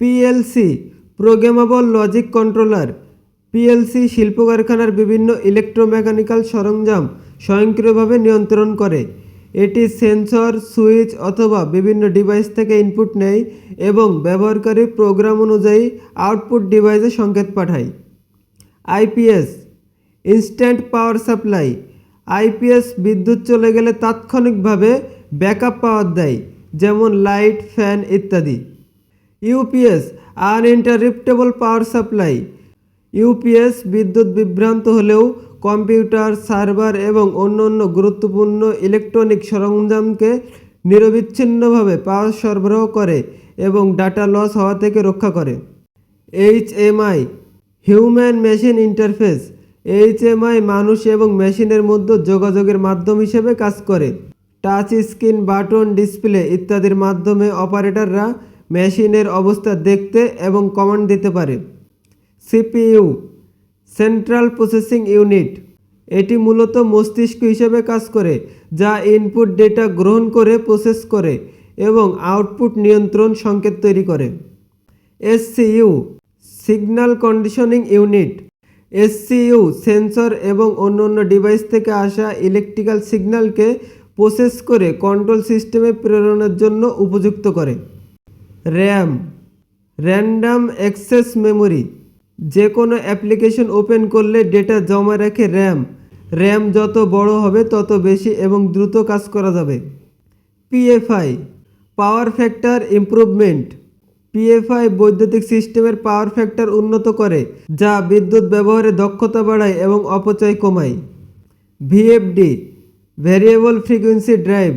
PLC, programmable logic controller, PLC শিল্প কারখানার বিভিন্ন ইলেকট্রোমেকানিক্যাল সরঞ্জাম স্বয়ংক্রিয়ভাবে নিয়ন্ত্রণ করে। এটি সেন্সর, সুইচ অথবা বিভিন্ন ডিভাইস থেকে ইনপুট নেয় এবং ব্যবহারকারী প্রোগ্রাম অনুযায়ী আউটপুট ডিভাইসে সংকেত পাঠায়। IPS, instant power supply. IPS বিদ্যুৎ চলে গেলে তাৎক্ষণিকভাবে ব্যাকআপ পাওয়ার দেয়, যেমন লাইট, ফ্যান ইত্যাদি। UPS uninterruptible power supply. UPS বিদ্যুৎ বিভ্রান্ত হলেও কম্পিউটার, সার্ভার এবং অন্যান্য গুরুত্বপূর্ণ ইলেকট্রনিক সরঞ্জামকে নিরবিচ্ছিন্নভাবে পাওয়ার সরবরাহ করে এবং ডাটা লস হওয়া থেকে রক্ষা করে। HMI, human machine interface, HMI মানুষ এবং মেশিনের মধ্যে যোগাযোগের মাধ্যম হিসেবে কাজ করে। টাচ স্ক্রিন, বাটন, ডিসপ্লে ইত্যাদির মাধ্যমে অপারেটররা মেশিনের অবস্থা দেখতে এবং কমান্ড দিতে পারে। সিপিইউ সেন্ট্রাল প্রসেসিং ইউনিট এটি মূলত মস্তিষ্ক হিসেবে কাজ করে, যা ইনপুট ডেটা গ্রহণ করে প্রসেস করে এবং আউটপুট নিয়ন্ত্রণ সংকেত তৈরি করে। SCU signal conditioning unit SCU sensor এবং অন্যান্য ডিভাইস থেকে আসা ইলেকট্রিক্যাল সিগন্যালকে প্রসেস করে কন্ট্রোল সিস্টেমে প্রেরণের জন্য উপযুক্ত করে। র্যাম, র্যান্ডাম অ্যাক্সেস মেমোরি যে কোনো অ্যাপ্লিকেশন ওপেন করলে ডেটা জমা রাখে র্যাম র্যাম যত বড় হবে তত বেশি এবং দ্রুত কাজ করা যাবে। PFI, power factor improvement, PFI বৈদ্যুতিক সিস্টেমের পাওয়ার ফ্যাক্টর উন্নত করে, যা বিদ্যুৎ ব্যবহারে দক্ষতা বাড়ায় এবং অপচয় কমায়। VFD variable frequency drive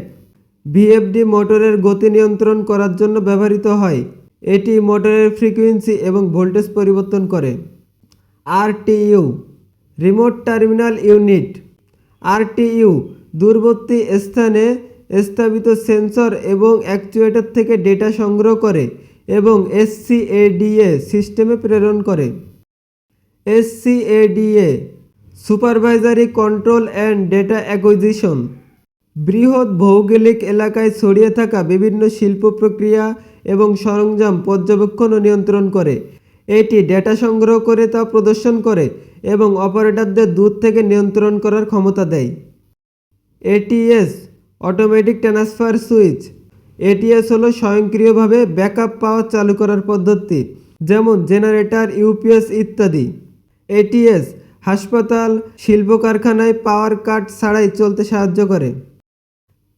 VFD মোটরের গতি নিয়ন্ত্রণ করার জন্য ব্যবহৃত হয়। এটি মোটরের ফ্রিকোয়েন্সি এবং ভোল্টেজ পরিবর্তন করে। RTU, remote terminal unit. RTU, দূরবর্তী স্থানে স্থাপিত সেন্সর এবং অ্যাকচুয়েটর থেকে ডেটা সংগ্রহ করে এবং এসসিএডিএ সিস্টেমে প্রেরণ করে। SCADA, supervisory control and data acquisition. বৃহৎ ভৌগোলিক এলাকায় ছড়িয়ে থাকা বিভিন্ন শিল্প প্রক্রিয়া এবং সরঞ্জাম পর্যবেক্ষণ ও নিয়ন্ত্রণ করে। এটি ডেটা সংগ্রহ করে তা প্রদর্শন করে এবং অপারেটরদের দূর থেকে নিয়ন্ত্রণ করার ক্ষমতা দেয়। ATS, automatic transfer switch. ATS হলো স্বয়ংক্রিয়ভাবে ব্যাকআপ পাওয়ার চালু করার পদ্ধতি, যেমন জেনারেটর, ইউপিএস ইত্যাদি। এটিএস, হাসপাতাল শিল্প কারখানায় পাওয়ার কাট ছাড়াই চলতে সাহায্য করে।